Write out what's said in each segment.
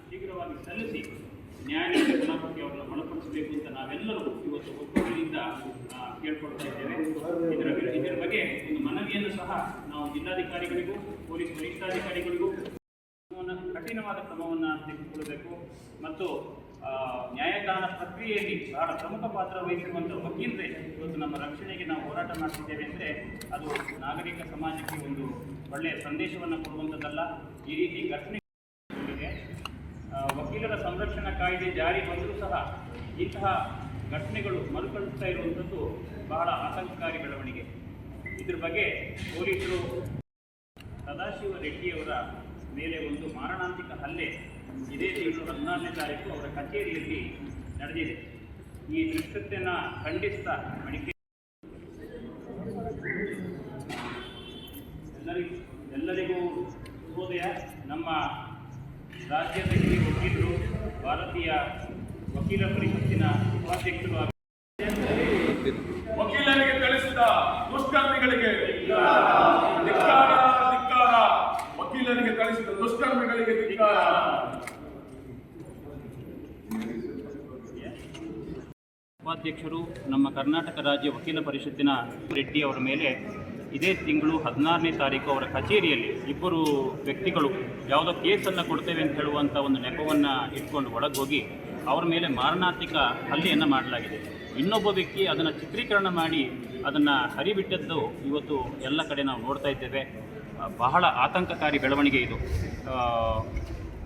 ಶೀಘ್ರವಾಗಿ ಸಲ್ಲಿಸಿ ನ್ಯಾಯಾಲಯದ ಕಲಾಪಕ್ಕೆ ಅವರನ್ನು ಒಳಪಡಿಸಬೇಕು ಅಂತ ನಾವೆಲ್ಲರೂ ಇವತ್ತು ಆ, ಕೇಳ್ಕೊಳ್ತಾ ಇದ್ದೇವೆ. ಇದರ ಇದರ ಬಗ್ಗೆ ಒಂದು ಮನವಿಯನ್ನು ಸಹ ನಾವು ಜಿಲ್ಲಾಧಿಕಾರಿಗಳಿಗೂ ಪೊಲೀಸ್ ವರಿಷ್ಠಾಧಿಕಾರಿಗಳಿಗೂ ಕಠಿಣವಾದ ಕ್ರಮವನ್ನು ತೆಗೆದುಕೊಳ್ಳಬೇಕು. ಮತ್ತು ನ್ಯಾಯದಾನ ಪ್ರಕ್ರಿಯೆಯಲ್ಲಿ ಬಹಳ ಪ್ರಮುಖ ಪಾತ್ರ ವಹಿಸಿರುವಂಥ ವಕೀಲರೇ ಇವತ್ತು ನಮ್ಮ ರಕ್ಷಣೆಗೆ ನಾವು ಹೋರಾಟ ಮಾಡ್ತಿದ್ದೇವೆ ಅಂದರೆ ಅದು ನಾಗರಿಕ ಸಮಾಜಕ್ಕೆ ಒಂದು ಒಳ್ಳೆಯ ಸಂದೇಶವನ್ನು ಕೊಡುವಂಥದ್ದಲ್ಲ ಈ ರೀತಿ ಘಟನೆ ವಕೀಲರ ಸಂರಕ್ಷಣಾ ಕಾಯ್ದೆ ಜಾರಿ ಬಂದರೂ ಸಹ ಇಂತಹ ಘಟನೆಗಳು ಮರುಕಳಿಸ್ತಾ ಇರುವಂಥದ್ದು ಬಹಳ ಆತಂಕಕಾರಿ ಬೆಳವಣಿಗೆ. ಇದ್ರ ಬಗ್ಗೆ ಪೊಲೀಸರು ಸದಾಶಿವ ರೆಡ್ಡಿಯವರ ಮೇಲೆ ಒಂದು ಮಾರಣಾಂತಿಕ ಹಲ್ಲೆ ಇದೇ ತಿಂಗಳು ಹದಿನಾರನೇ ತಾರೀಕು ಅವರ ಕಚೇರಿಯಲ್ಲಿ ನಡೆದಿದೆ. ಈ ದೃಶ್ಯತೆಯನ್ನು ಖಂಡಿಸ್ತಾ ಮಡಿಕೆ ಎಲ್ಲರಿಗೂ ಎಲ್ಲರಿಗೂ ಶುಭೋದಯ. ನಮ್ಮ ರಾಜ್ಯದಲ್ಲಿ ವಕೀಲರು ಭಾರತೀಯ ವಕೀಲ ಪರಿಷತ್ತಿನ ಉಪಾಧ್ಯಕ್ಷರು ವಕೀಲರಿಗೆ ಕಳಿಸಿದ ದುಷ್ಕರ್ಮಿಗಳಿಗೆ ಧಿಕ್ಕಾರ. ಧಿಕ್ಕಾರ ವಕೀಲರಿಗೆ ಕಳಿಸಿದ ದುಷ್ಕರ್ಮಿಗಳಿಗೆ ಧಿಕ್ಕಾರ. ಉಪಾಧ್ಯಕ್ಷರು ನಮ್ಮ ಕರ್ನಾಟಕ ರಾಜ್ಯ ವಕೀಲ ಪರಿಷತ್ತಿನ ರೆಡ್ಡಿ ಅವರ ಮೇಲೆ ಇದೇ ತಿಂಗಳು ಹದಿನಾರನೇ ತಾರೀಕು ಅವರ ಕಚೇರಿಯಲ್ಲಿ ಇಬ್ಬರು ವ್ಯಕ್ತಿಗಳು ಯಾವುದೋ ಕೇಸನ್ನು ಕೊಡ್ತೇವೆ ಅಂತ ಹೇಳುವಂಥ ಒಂದು ನೆಪವನ್ನು ಇಟ್ಕೊಂಡು ಒಳಗೆ ಹೋಗಿ ಅವರ ಮೇಲೆ ಮಾರಣಾಂತಿಕ ಹಲ್ಲೆಯನ್ನು ಮಾಡಲಾಗಿದೆ. ಇನ್ನೊಬ್ಬ ವ್ಯಕ್ತಿ ಅದನ್ನು ಚಿತ್ರೀಕರಣ ಮಾಡಿ ಅದನ್ನು ಹರಿಬಿಟ್ಟದ್ದು ಇವತ್ತು ಎಲ್ಲ ಕಡೆ ನಾವು ನೋಡ್ತಾ ಇದ್ದೇವೆ. ಬಹಳ ಆತಂಕಕಾರಿ ಬೆಳವಣಿಗೆ ಇದು.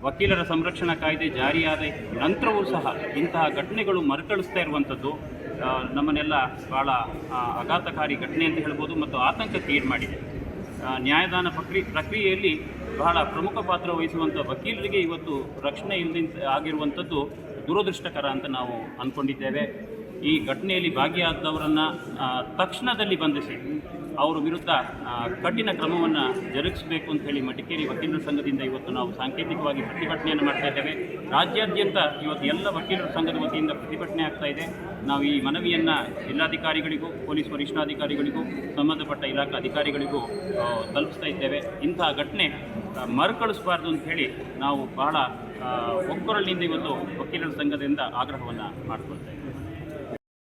ವಕೀಲರ ಸಂರಕ್ಷಣಾ ಕಾಯ್ದೆ ಜಾರಿಯಾದ ನಂತರವೂ ಸಹ ಇಂತಹ ಘಟನೆಗಳು ಮರುಕಳಿಸ್ತಾ ಇರುವಂಥದ್ದು ನಮ್ಮನ್ನೆಲ್ಲ ಭಾಳ ಆಘಾತಕಾರಿ ಘಟನೆ ಅಂತ ಹೇಳ್ಬೋದು ಮತ್ತು ಆತಂಕಕ್ಕೀಡು ಮಾಡಿದೆ. ನ್ಯಾಯದಾನ ಪ್ರಕ್ರಿ, ಪ್ರಕ್ರಿಯೆಯಲ್ಲಿ ಬಹಳ ಪ್ರಮುಖ ಪಾತ್ರ ವಹಿಸುವಂಥ ವಕೀಲರಿಗೆ ಇವತ್ತು ರಕ್ಷಣೆ ಇಲ್ಲದ ಆಗಿರುವಂಥದ್ದು ದುರದೃಷ್ಟಕರ ಅಂತ ನಾವು ಅಂದ್ಕೊಂಡಿದ್ದೇವೆ. ಈ ಘಟನೆಯಲ್ಲಿ ಭಾಗಿಯಾದವರನ್ನು ತಕ್ಷಣದಲ್ಲಿ ಬಂಧಿಸಿ ಅವರ ವಿರುದ್ಧ ಕಠಿಣ ಕ್ರಮವನ್ನು ಜರುಗಿಸಬೇಕು ಅಂತ ಹೇಳಿ ಮಡಿಕೇರಿ ವಕೀಲರ ಸಂಘದಿಂದ ಇವತ್ತು ನಾವು ಸಾಂಕೇತಿಕವಾಗಿ ಪ್ರತಿಭಟನೆಯನ್ನು ಮಾಡ್ತಾ ಇದ್ದೇವೆ. ರಾಜ್ಯಾದ್ಯಂತ ಇವತ್ತು ಎಲ್ಲ ವಕೀಲರ ಸಂಘದ ವತಿಯಿಂದ ಪ್ರತಿಭಟನೆ ಆಗ್ತಾ ಇದೆ. ನಾವು ಈ ಮನವಿಯನ್ನು ಜಿಲ್ಲಾಧಿಕಾರಿಗಳಿಗೂ, ಪೊಲೀಸ್ ವರಿಷ್ಠಾಧಿಕಾರಿಗಳಿಗೂ, ಸಂಬಂಧಪಟ್ಟ ಇಲಾಖಾ ಅಧಿಕಾರಿಗಳಿಗೂ ತಲುಪಿಸ್ತಾ ಇದ್ದೇವೆ. ಇಂತಹ ಘಟನೆ ಮರುಕಳಿಸಬಾರ್ದು ಅಂತ ಹೇಳಿ ನಾವು ಬಹಳ ಒಕ್ಕೊರಳಿನಿಂದ ಇವತ್ತು ವಕೀಲರ ಸಂಘದಿಂದ ಆಗ್ರಹವನ್ನು ಮಾಡಿಕೊಳ್ತಾ ಇದ್ದೇವೆ.